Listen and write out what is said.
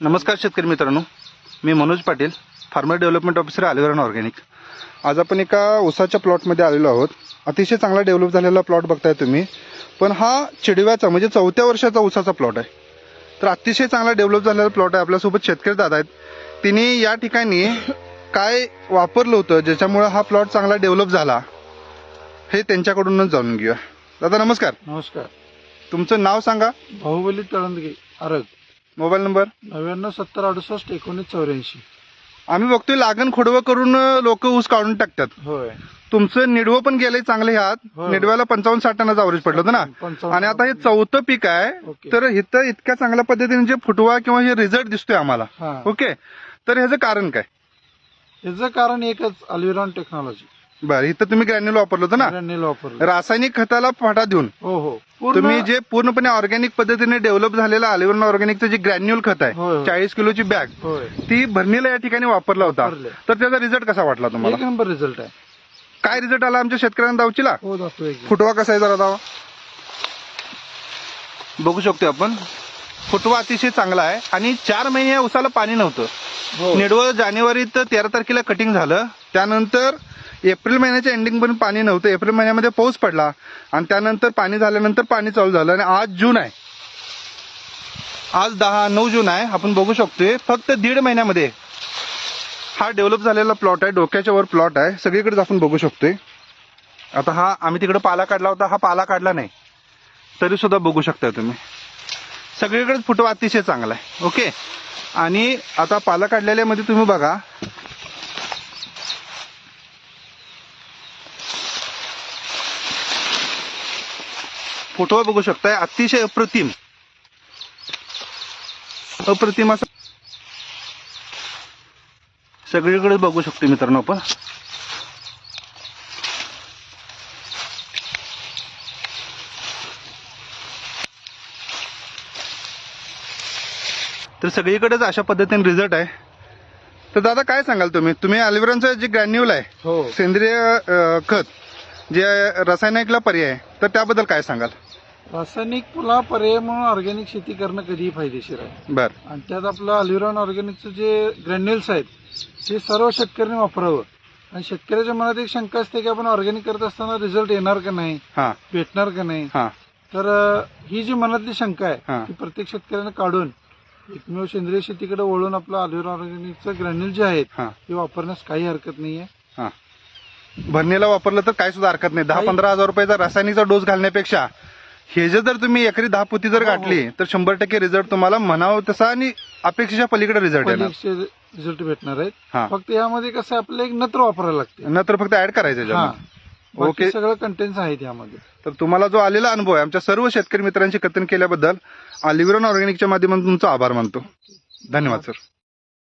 नमस्कार शेतकरी मित्रांनो. मी Manoj Patil farmer development officer अलिवरन organic. आज आपण एका ऊसाच्या प्लॉटमध्ये आलेलो आहोत. अतिशय चांगला डेव्हलप झालेला प्लॉट बघताय तुम्ही. पण हा चिडव्याचा म्हणजे चौथ्या वर्षाचा ऊसाचा प्लॉट आहे. तर अतिशय चांगला डेव्हलप झालेला प्लॉट आहे. आपल्यासोबत शेतकरी दादा आहेत. तिने या ठिकाणी काय वापरलं होतं ज्याच्यामुळे हा प्लॉट चांगला डेव्हलप झाला हे त्यांच्याकडूनच जाणून घेऊया. दादा नमस्कार. नमस्कार. तुमचं नाव सांगा. बाहुबली तळंदगे आरग. Mobile number? नव्याण्णव सत्तर अडुसष्ट एकोणीस चौऱ्याऐंशी. आम्ही बघतोय लागण खोडवं करून लोक ऊस काढून टाकतात. होय. तुमचं निडवं पण गेलंय चांगले ह्यात. होय. निडव्याला पंचावन्न साठ टनाचं अवरेज पडलं होतं ना? पंचावन्न. आणि आता हे चौथं पीक आहे. ओके. तर इथं इतक्या चांगल्या पद्धतीने जे फुटवा किंवा हे रिझल्ट दिसतोय आम्हाला. हा. ओके? तर ह्याचं कारण काय? याचं कारण एकच अल्विरॉन टेक्नॉलॉजी. बरं इथं तुम्ही ग्रॅन्युल वापरलं होतं ना? ब्रँडेल वापरलं. रासायनिक खताला फाटा देऊन. हो हो. पूर्ण- तुम्ही जे पूर्णपणे ऑर्गॅनिक पद्धतीने डेव्हलप झालेलं अलिवन ऑर्गॅनिकचं जे ग्रॅन्युल खत होय, आहे होय. चाळीस किलोची बॅग होय. ती भरणीला या ठिकाणी वापरला होता. वापरले. तर त्याचा रिझल्ट कसा वाटला तुम्हाला? एक नंबर रिझल्ट आहे. काय रिझल्ट आला आमच्या शेतकऱ्यांना दावचीला? हो एक. फुटवा कसा आहे जरा दावा. बघू शकतो आपण. फुटवा अतिशय चांगला आहे आणि चार महिने या उसाला पाणी नव्हतं. हो. निडवं जानेवारीत तेरा तारखेला कटिंग झालं. त्यानंतर एप्रिल महिन्याच्या एंडिंग पण पाणी नव्हतं. एप्रिल महिन्यामध्ये पाऊस पडला. आणि त्यानंतर पाणी झाल्यानंतर पाणी चालू झालं. आणि आज जून आहे. आज दहा नऊ जून आहे. आपण बघू शकतोय फक्त दीड महिन्यामध्ये हा डेव्हलप झालेला प्लॉट आहे. डोक्याच्या वर प्लॉट आहे. सगळीकडेच आपण बघू शकतोय. आता हा आम्ही तिकडे पाला काढला होता. हा पाला काढला नाही. तरी सुद्धा बघू शकता तुम्ही. सगळीकडेच फुटवा अतिशय चांगला आहे. ओके? आणि आता पाला काढलेल्यामध्ये तुम्ही बघा. फुटवा बघू शकताय अतिशय अप्रतिम. अप्रतिम असं सगळीकडे बघू शकतो मित्रांनो आपण. तर सगळीकडेच अशा पद्धतीने रिझल्ट आहे. तर दादा काय सांगाल तुम्ही? तुम्ही अलिव्हरनचं जे ग्रॅन्युल आहे हो. सेंद्रिय खत जे रासायनिकला पर्याय आहे तर त्याबद्दल काय सांगाल? रासायनिक पुन्हा पर्याय म्हणून ऑर्गॅनिक शेती करणं कधीही फायदेशीर आहे. बर. आणि त्यात आपलं अल्विरॉन ऑर्गॅनिकचं जे ग्रॅन्युल्स आहेत ते सर्व शेतकऱ्यांनी वापरावं. आणि शेतकऱ्याच्या मनात एक शंका असते की आपण ऑर्गॅनिक करत असताना रिझल्ट येणार का नाही हा. भेटणार का नाही? हा. तर अ, ही जी मनातली शंका हा. आहे ती प्रत्येक शेतकऱ्याने काढून एकमेव सेंद्रिय शेतीकडे वळून आपलं अल्विर ऑर्गॅनिकचं ग्रॅन्युल जे आहेत हा. ते वापरण्यास काही हरकत नाहीये. हा. भरणीला वापरलं तर काय सुद्धा हरकत नाही. दहा काही- पंधरा हजार रुपयाचा रासायनिकचा डोस घालण्यापेक्षा हे जे जर तुम्ही एकरी दहा पुती जर हो, हो. गाठली तर शंभर टक्के रिझल्ट तुम्हाला म्हणावं तसा आणि अपेक्षेच्या पलीकडे रिझल्ट येणार. रिझल्ट भेटणार आहेत. फक्त यामध्ये कसं आहे, आपल्याला एक नत्र वापरायला लागते. नंतर फक्त ऍड करायचं हा. याच्यामध्ये. Okay okay. सगळं कंटेंट्स आहेत यामध्ये. तर तुम्हाला जो आलेला अनुभव आहे आमच्या सर्व शेतकरी मित्रांशी कथन केल्याबद्दल लिव्हरॉन ऑर्गॅनिकच्या माध्यमातून तुमचा आभार मानतो. धन्यवाद सर